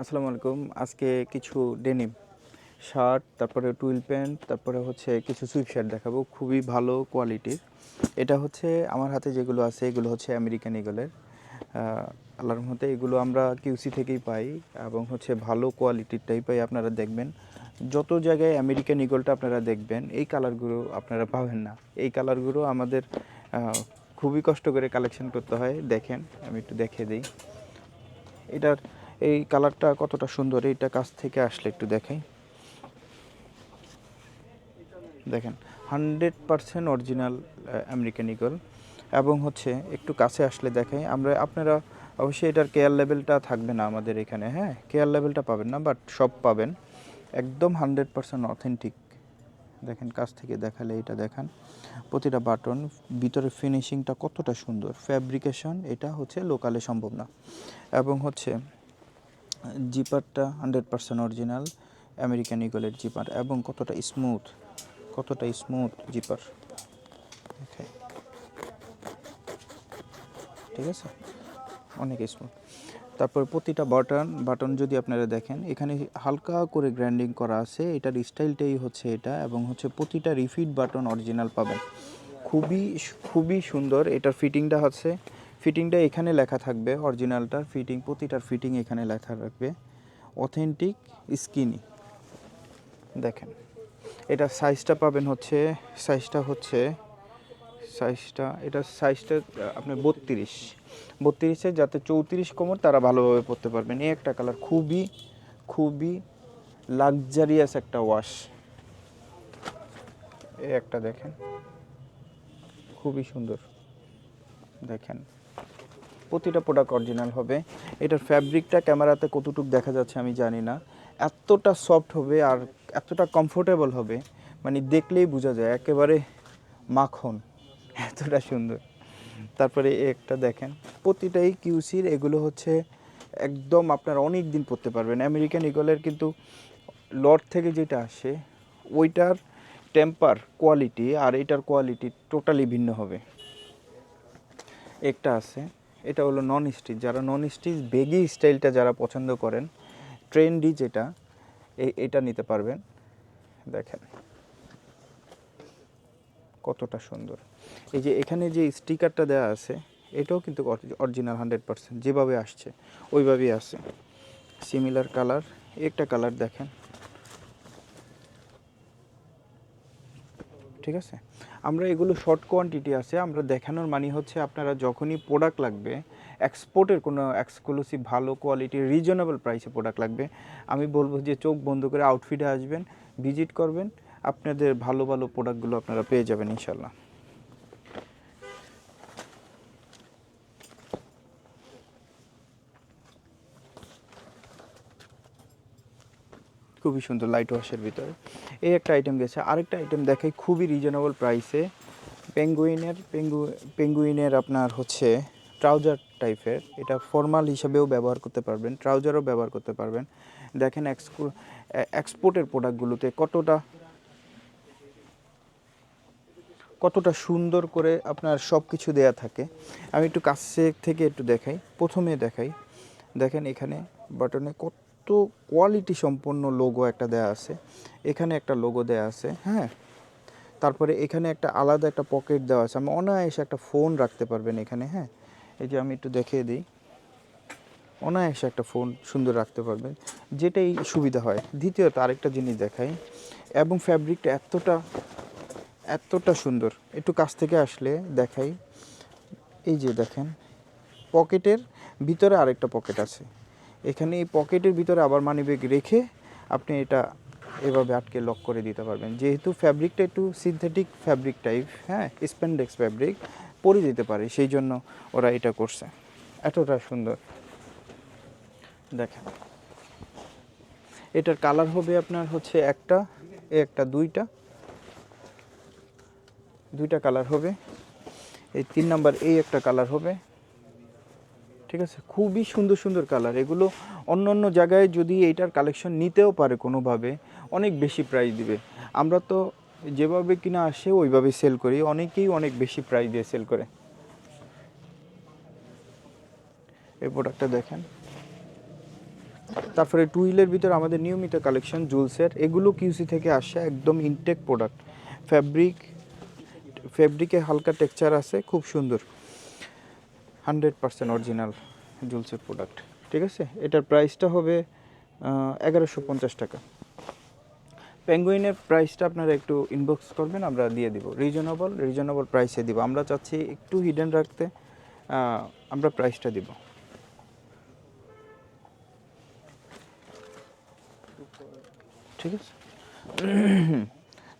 আসসালামু আলাইকুম। আজকে কিছু ডেনিম শার্ট তারপরে টুইল প্যান্ট তারপরে হচ্ছে কিছু সুইপ শার্ট দেখাবো। খুবই ভালো কোয়ালিটির এটা হচ্ছে আমার হাতে যেগুলো আছে, এগুলো হচ্ছে আমেরিকান ইগলের আল্লাহর মতে এগুলো আমরা কিউসি থেকেই পাই এবং হচ্ছে ভালো কোয়ালিটিরটাই পাই আপনারা দেখবেন। যত জায়গায় আমেরিকান ইগলটা আপনারা দেখবেন, এই কালারগুলো আপনারা পাবেন না। এই কালারগুলো আমাদের খুবই কষ্ট করে কালেকশন করতে হয়। দেখেন, আমি একটু দেখে দিই। এটার এই কালারটা কতটা সুন্দর, এইটা কাছ থেকে আসলে একটু দেখাই। দেখেন, hundred percent original American Eagle এবং হচ্ছে একটু কাছে আসলে দেখাই, আমরা, আপনারা অবশ্যই এটার কেয়ার লেভেলটা থাকবে না আমাদের এখানে হ্যাঁ? কেয়ার লেভেলটা পাবেন না বাট সব পাবেন। একদম হান্ড্রেড পারসেন্ট অথেন্টিক দেখেন, কাছ থেকে দেখালে এটা দেখান। প্রতিটা বাটন ভিতরে ফিনিশিংটা কতটা সুন্দর। ফ্যাব্রিকেশন এটা হচ্ছে লোকালে সম্ভব না। এবং হচ্ছে জিপারটা হান্ড্রেড পার্সেন্ট অরিজিনাল, আমেরিকান ইগলের জিপার এবং কতটা স্মুথ কতটা স্মুথ জিপার। ঠিক আছে? অনেক স্মুথ তারপর প্রতিটা বাটন বাটন যদি আপনারা দেখেন, এখানে হালকা করে গ্র্যান্ডিং করা আছে। এটার স্টাইলটাই হচ্ছে এটা এবং হচ্ছে প্রতিটা রিফিট বাটন অরিজিনাল পাবেন। খুবই খুবই সুন্দর। এটার ফিটিংটা হচ্ছে ফিটিংটা এখানে লেখা থাকবে, অরিজিনালটার ফিটিং, প্রতিটার ফিটিং এখানে লেখা থাকবে। Authentic skinny. দেখেন, এটা সাইজটা পাবেন হচ্ছে, সাইজটা হচ্ছে, সাইজটা, এটা সাইজটা আপনার বত্রিশ। বত্রিশে যাতে চৌত্রিশ কোমর তারা ভালোভাবে পরতে পারবেন। এই একটা কালার খুবই খুবই লাক্সারিয়াস একটা ওয়াশ এই একটা দেখেন, খুবই সুন্দর। দেখেন প্রতিটা প্রোডাক্ট অরিজিনাল হবে। এটার ফ্যাব্রিকটা ক্যামেরাতে কতটুকু দেখা যাচ্ছে আমি জানি না। এতটা সফট হবে আর এতটা কমফোর্টেবল হবে মানে দেখলেই বোঝা যায়, একেবারে মাখন, এতটা সুন্দর। তারপরে একটা দেখেন, প্রতিটাই কিউসির এগুলো হচ্ছে একদম আপনার অনেক দিন পরতে পারবেন। আমেরিকান ইগলের কিন্তু লট থেকে যেটা আসে, ওইটার টেম্পার কোয়ালিটি আর এটার কোয়ালিটি টোটালি ভিন্ন হবে। একটা আছে এটা হলো নন স্টিচ যারা নন স্টিচ বেগি স্টাইলটা যারা পছন্দ করেন ট্রেন্ডি যেটা এটা নিতে পারবেন। দেখেন। কতটা সুন্দর। এই যে এখানে যে স্টিকারটা দেওয়া আছে, এটাও কিন্তু অরিজিনাল হান্ড্রেড পার্সেন্ট যেভাবে আসছে, ওইভাবেই আসছে। সিমিলার কালার একটা কালার দেখেন। ঠিক আছে? আমরা এগুলো শর্ট কোয়ান্টিটি আছে, আমরা দেখানোর মানে হচ্ছে আপনারা যখনই প্রোডাক্ট লাগবে এক্সপোর্টের কোনো এক্সক্লুসিভ ভালো কোয়ালিটির রিজনেবল প্রাইসে প্রোডাক্ট লাগবে, আমি বলব যে চোখ বন্ধ করে আউটফিটে আসবেন ভিজিট করবেন, আপনাদের ভালো ভালো প্রোডাক্টগুলো আপনারা পেয়ে যাবেন ইনশাল্লাহ খুবই সুন্দর লাইট ওয়াশের ভিতরে। এই একটা আইটেম গেছে। আরেকটা আইটেম দেখাই খুবই রিজনেবল প্রাইসে পেঙ্গুইনের পেঙ্গু পেঙ্গুইনের আপনার হচ্ছে ট্রাউজার টাইপের এটা ফর্মাল হিসাবেও ব্যবহার করতে পারবেন ট্রাউজারও ব্যবহার করতে পারবেন। দেখেন এক্সপোর্টের প্রোডাক্টগুলোতে কতটা কতটা সুন্দর করে আপনার সব কিছু দেয়া থাকে। আমি একটু কাছে থেকে একটু দেখাই। প্রথমে দেখাই। দেখেন এখানে বাটনে কত কোয়ালিটি সম্পন্ন লোগো একটা দেয়া আছে। এখানে একটা লোগো দেয়া আছে হ্যাঁ? তারপরে এখানে একটা আলাদা একটা পকেট দেওয়া আছে। আমি অনায়াসে একটা ফোন রাখতে পারবেন এখানে হ্যাঁ? এই যে আমি একটু দেখিয়ে দিই। অনায়াসে একটা ফোন সুন্দর রাখতে পারবেন, যেটাই সুবিধা হয়। দ্বিতীয়ত আরেকটা জিনিস দেখাই। এবং ফ্যাব্রিকটা এতটা এতটা সুন্দর। একটু কাছ থেকে আসলে দেখাই। এই যে দেখেন পকেটের ভিতরে আরেকটা পকেট আছে। এখানে এই পকেটের ভিতরে আবার মানিব্যাগ রেখে আপনি এটা এভাবে আটকে লক করে দিতে পারবেন। যেহেতু ফ্যাব্রিকটা একটু সিনথেটিক ফ্যাব্রিক টাইপ হ্যাঁ স্প্যান্ডেক্স ফ্যাব্রিক পরে যেতে পারে, সেই জন্য ওরা এটা করছে। এতটা সুন্দর। দেখেন। এটার কালার হবে আপনার হচ্ছে একটা একটা দুইটা। দুইটা কালার হবে। এই তিন নাম্বার এই একটা কালার হবে। ঠিক আছে? খুবই সুন্দর সুন্দর কালার এগুলো অন্য অন্য জায়গায় যদি এইটার কালেকশন নিতেও পারে কোনোভাবে, অনেক বেশি প্রাইস দিবে। আমরা তো যেভাবে কিনা আসে ওইভাবে সেল করি। অনেকেই অনেক বেশি প্রাইস দিয়ে সেল করে। এই প্রোডাক্টটা দেখেন। তারপরে টুইলের ভিতরে আমাদের নিয়মিত কালেকশন জুলসের এগুলো কিউসি থেকে আসে একদম ইনটেক প্রোডাক্ট ফ্যাব্রিক ফ্যাব্রিকে হালকা টেক্সচার আছে, খুব সুন্দর। হান্ড্রেড পার্সেন্ট অরিজিনাল জুলসের প্রোডাক্ট, ঠিক আছে? এটার প্রাইসটা হবে এগারোশো পঞ্চাশ টাকা। পেঙ্গুইনের প্রাইসটা আপনারা একটু ইনবক্স করবেন, আমরা দিয়ে দিব। রিজনেবল রিজনেবল প্রাইসে দিব। আমরা চাচ্ছি একটু হিডেন রাখতে আমরা প্রাইসটা দিব। ঠিক আছে?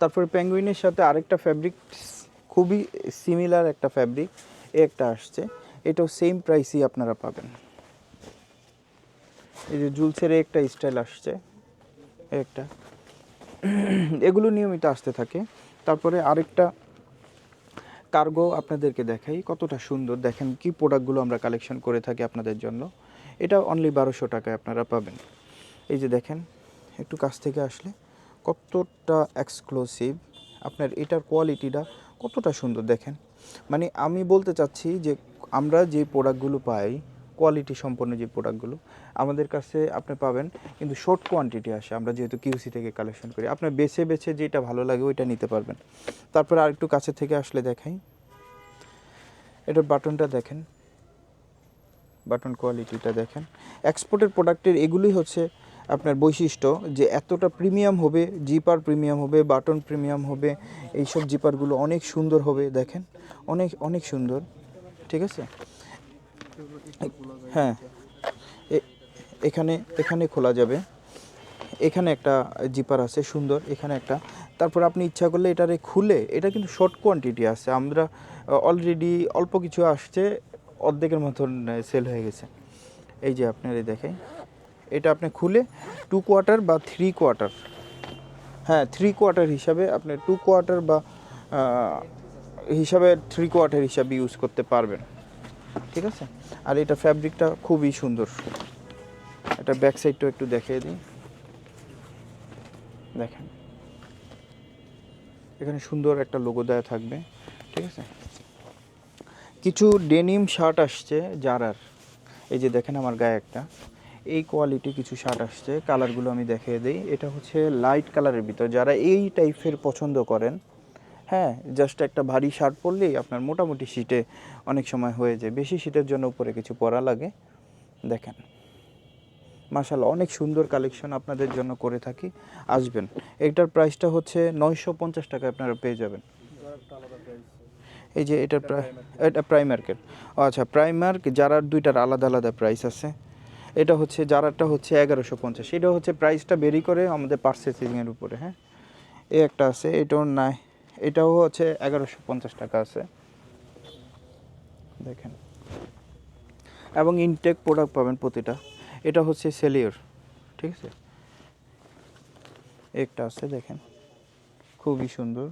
তারপরে পেঙ্গুইনের সাথে আরেকটা ফ্যাব্রিক খুবই সিমিলার একটা ফ্যাব্রিক এ একটা আসছে। এটাও সেম প্রাইসই আপনারা পাবেন। এই যে জুলসের একটা স্টাইল আসছে একটা। এগুলো নিয়মিত আসতে থাকে। তারপরে আরেকটা কার্গো আপনাদেরকে দেখাই, কতটা সুন্দর। দেখেন কি প্রোডাক্টগুলো আমরা কালেকশন করে থাকি আপনাদের জন্য। এটা অনলি বারোশো টাকায় আপনারা পাবেন। এই যে দেখেন, একটু কাছ থেকে আসলে কতটা এক্সক্লুসিভ আপনার এটার কোয়ালিটিটা কতটা সুন্দর দেখেন। মানে আমি বলতে চাচ্ছি যে আমরা যে প্রোডাক্টগুলো পাই কোয়ালিটি সম্পন্ন যে প্রোডাক্টগুলো আমাদের কাছে আপনি পাবেন কিন্তু শর্ট কোয়ান্টিটি আসে। আমরা যেহেতু কিউসি থেকে কালেকশন করি আপনার বেছে বেছে যেটা ভালো লাগে ওইটা নিতে পারবেন। তারপরে আরেকটু কাছে থেকে আসলে দেখাই। এটার বাটনটা দেখেন। বাটন কোয়ালিটিটা দেখেন। এক্সপোর্টের প্রোডাক্টের এগুলোই হচ্ছে আপনার বৈশিষ্ট্য যে এতটা প্রিমিয়াম হবে জিপার প্রিমিয়াম হবে বাটন প্রিমিয়াম হবে, এইসব জিপারগুলো অনেক সুন্দর হবে, দেখেন? অনেক অনেক সুন্দর। ঠিক আছে? হ্যাঁ। এখানে এখানে খোলা যাবে। এখানে একটা জিপার আছে, সুন্দর। এখানে একটা। তারপর আপনি ইচ্ছা করলে এটারে খুলে, এটা কিন্তু শর্ট কোয়ান্টিটি আছে। আমরা অলরেডি অল্প কিছু আসছে, অর্ধেকের মতন সেল হয়ে গেছে। এই যে আপনার এই দেখে এটা আপনি খুলে টু কোয়ার্টার বা থ্রি কোয়ার্টার হ্যাঁ থ্রি কোয়ার্টার হিসাবে আপনি টু কোয়ার্টার বা হিসাবে থ্রি কোয়ার্টার হিসাবে ইউজ করতে পারবেন। ঠিক আছে? আর এটা ফ্যাব্রিকটা খুবই সুন্দর। এটা ব্যাক সাইডটাও একটু দেখিয়ে দিই। দেখেন। এখানে সুন্দর একটা লোগো দেওয়া থাকবে। ঠিক আছে? কিছু ডেনিম শার্ট আসছে জারার। এই যে দেখেন আমার গায়ে একটা। এই কোয়ালিটি কিছু শার্ট আসছে। কালারগুলো আমি দেখিয়ে দিই। এটা হচ্ছে লাইট কালারের ভিতর। যারা এই টাইপের পছন্দ করেন হ্যাঁ জাস্ট একটা ভারী শার্ট পরলেই আপনার মোটামুটি শীতে অনেক সময় হয়ে যায়। বেশি শীতের জন্য উপরে কিছু পরা লাগে। দেখেন মাশাল্লাহ অনেক সুন্দর কালেকশন আপনাদের জন্য করে থাকি। আসবেন, এটার প্রাইসটা হচ্ছে নয়শো পঞ্চাশ টাকা আপনারা পেয়ে যাবেন। এই যে এটার এটা প্রাইমার্কের ও আচ্ছা প্রাইমার্ক যারার দুইটার আলাদা আলাদা প্রাইস আছে। এটা হচ্ছে যারারটা হচ্ছে এগারোশো পঞ্চাশ। এটা হচ্ছে প্রাইসটা বেরি করে আমাদের পার্সেসিংয়ের উপরে হ্যাঁ? এ একটা আছে, এটাও নাই এটাও হচ্ছে এগারোশো পঞ্চাশ টাকা আছে। দেখেন। এবং ইনটেক প্রোডাক্ট পাবেন প্রতিটা। এটা হচ্ছে সেলিওর ঠিক আছে? একটা আছে, দেখেন। খুবই সুন্দর।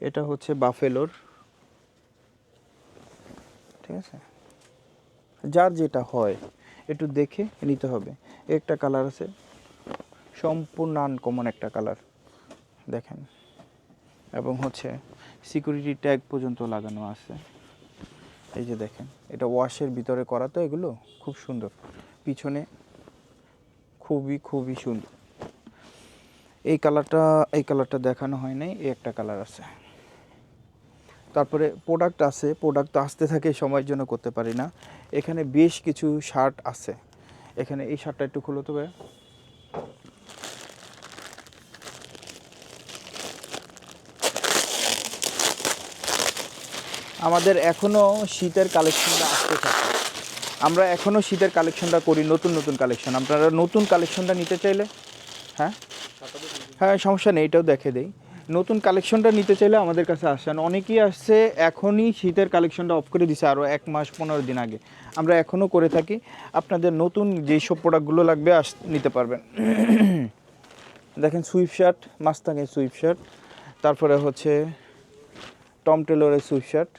এটা হচ্ছে বাফেলোর, ঠিক আছে? যার যেটা হয়, একটু দেখে নিতে হবে। একটা কালার আছে, সম্পূর্ণ আনকমন একটা কালার দেখেন। এবং হচ্ছে সিকিউরিটি ট্যাগ পর্যন্ত লাগানো আছে। এই যে দেখেন, এটা ওয়াশের ভিতরে করা তো এগুলো? খুব সুন্দর। পিছনে খুবই খুবই সুন্দর। এই কালারটা এই কালারটা দেখানো হয় নাই, এই একটা কালার আছে। তারপরে প্রোডাক্ট আছে প্রোডাক্ট তো আসতে থাকে, সময়ের জন্য করতে পারি না। এখানে বেশ কিছু শার্ট আছে। এখানে এই শার্টটা একটু খুলো তো আমাদের এখনও শীতের কালেকশনটা আসতে থাকে। আমরা এখনও শীতের কালেকশনটা করি, নতুন নতুন কালেকশন। আপনারা নতুন কালেকশনটা নিতে চাইলে হ্যাঁ? হ্যাঁ সমস্যা নেই, এটাও দেখে দেই। নতুন কালেকশনটা নিতে চাইলে আমাদের কাছে আসেন। অনেকেই আসছে, এখনই শীতের কালেকশনটা অফ করে দিছে আরও এক মাস, পনেরো দিন আগে। আমরা এখনও করে থাকি। আপনাদের নতুন যেই সব প্রোডাক্টগুলো লাগবে, আস, নিতে পারবেন। দেখেন সুইফট শার্ট মাস্তাঙের সুইফট শার্ট তারপরে হচ্ছে টম টেলরের সুইফট শার্ট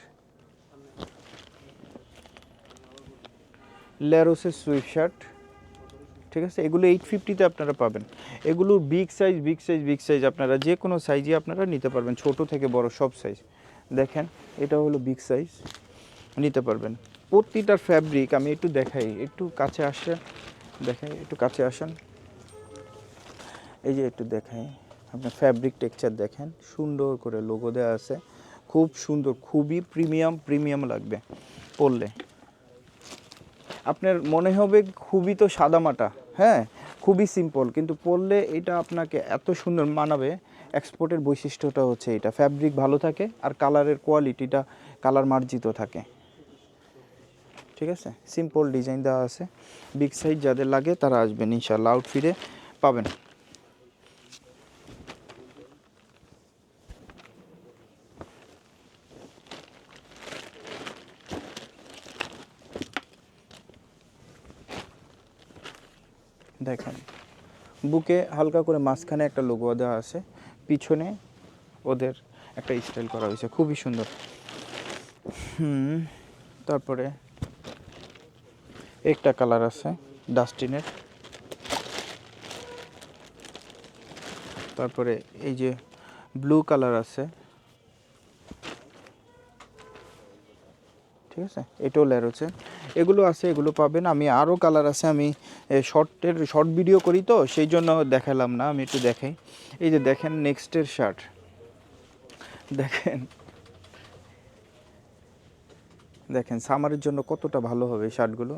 ল্যারোসের সুইফট শার্ট ঠিক আছে? এগুলো এইট ফিফটিতে আপনারা পাবেন। এগুলো big size big size big size আপনারা যে কোনো সাইজই আপনারা নিতে পারবেন, ছোট থেকে বড় সব সাইজ দেখেন, এটা হলো বিগ সাইজ নিতে পারবেন। প্রতিটার ফ্যাব্রিক আমি একটু দেখাই, একটু কাছে আসে দেখাই একটু কাছে আসেন। এই যে একটু দেখাই, আপনার ফ্যাব্রিক টেক্সচার দেখেন, সুন্দর করে লোগো দেওয়া আছে। খুব সুন্দর, খুবই প্রিমিয়াম প্রিমিয়াম লাগবে পরলে। আপনার মনে হবে খুবই তো সাদামাটা হ্যাঁ? খুবই সিম্পল কিন্তু পরলে এটা আপনাকে এত সুন্দর মানাবে। এক্সপোর্টের বৈশিষ্ট্যটা হচ্ছে এটা ফ্যাব্রিক ভালো থাকে আর কালারের কোয়ালিটিটা কালার মার্জিত থাকে। ঠিক আছে? সিম্পল ডিজাইন দেওয়া আছে। বিগ সাইজ যাদের লাগে তারা আসবেন ইনশাল্লাহ আউটফিটে পাবেন। দেখেন। বুকে হালকা করে মাঝখানে একটা লোগো দেওয়া আছে, পিছনে ওদের একটা স্টাইল করা হয়েছে, খুবই সুন্দর। হুম, তারপরে একটা কালার আছে ডাস্টিনের তারপরে এই যে ব্লু কালার আছে, ঠিক আছে? এটাও লেয়ার হচ্ছে। এগুলো আছে, এগুলো পাবেন। আমি আরও কালার আছে, আমি শর্টের শর্ট ভিডিও করি তো, সেই জন্য দেখালাম না, আমি একটু দেখাই। এই যে দেখেন নেক্সটের শার্ট দেখেন। দেখেন সামারের জন্য কতটা ভালো হবে শার্টগুলো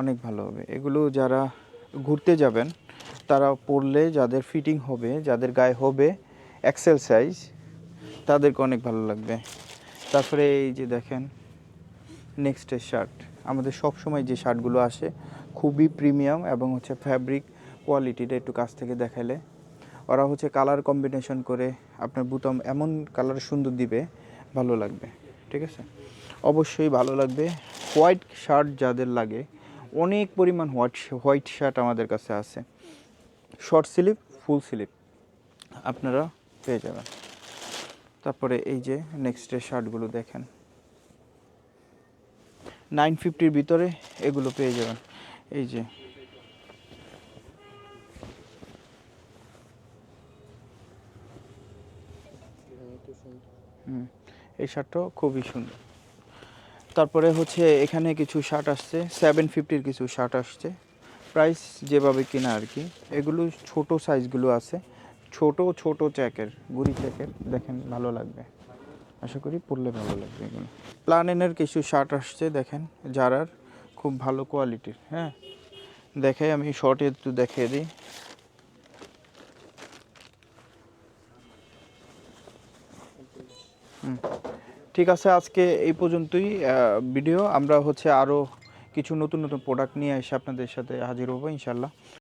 অনেক ভালো হবে। এগুলো যারা ঘুরতে যাবেন, তারা পরলে যাদের ফিটিং হবে, যাদের গায়ে হবে এক্সেল সাইজ তাদেরকে অনেক ভালো লাগবে। তারপরে এই যে দেখেন নেক্সটের শার্ট আমাদের সব সময় যে শার্টগুলো আসে, খুবই প্রিমিয়াম এবং হচ্ছে ফ্যাব্রিক কোয়ালিটিটা একটু কাছ থেকে দেখালে ওরা হচ্ছে কালার কম্বিনেশন করে আপনার বুতাম এমন কালার সুন্দর দিবে, ভালো লাগবে, ঠিক আছে? অবশ্যই ভালো লাগবে। হোয়াইট শার্ট যাদের লাগে, অনেক পরিমাণ হোয়াইট হোয়াইট শার্ট আমাদের কাছে আছে। শর্ট স্লিপ ফুল স্লিপ আপনারা পেয়ে যাবেন। তারপরে এই যে নেক্সটের শার্টগুলো দেখেন। নাইন ফিফটির ভিতরে এগুলো পেয়ে যাবেন। এই যে। এই শার্টটাও খুবই সুন্দর। তারপরে হচ্ছে এখানে কিছু শার্ট আসছে, সেভেন ফিফটির কিছু শার্ট আসছে। প্রাইস যেভাবে কিনা আর কি। এগুলো ছোট সাইজগুলো আছে। ছোট ছোট চ্যাকের গুড়ি চ্যাকের দেখেন ভালো লাগবে। আশা করি পরলে ভালো লাগবে এগুলো। প্লানেনের কিছু শার্ট আসছে, দেখেন জারার খুব ভালো কোয়ালিটির হ্যাঁ? দেখাই, আমি শর্টে একটু দেখিয়ে দিই। ঠিক আছে, আজকে এই পর্যন্তই ভিডিও আমরা হচ্ছে আরও কিছু নতুন নতুন প্রোডাক্ট নিয়ে এসে আপনাদের সাথে হাজির হব ইনশাল্লাহ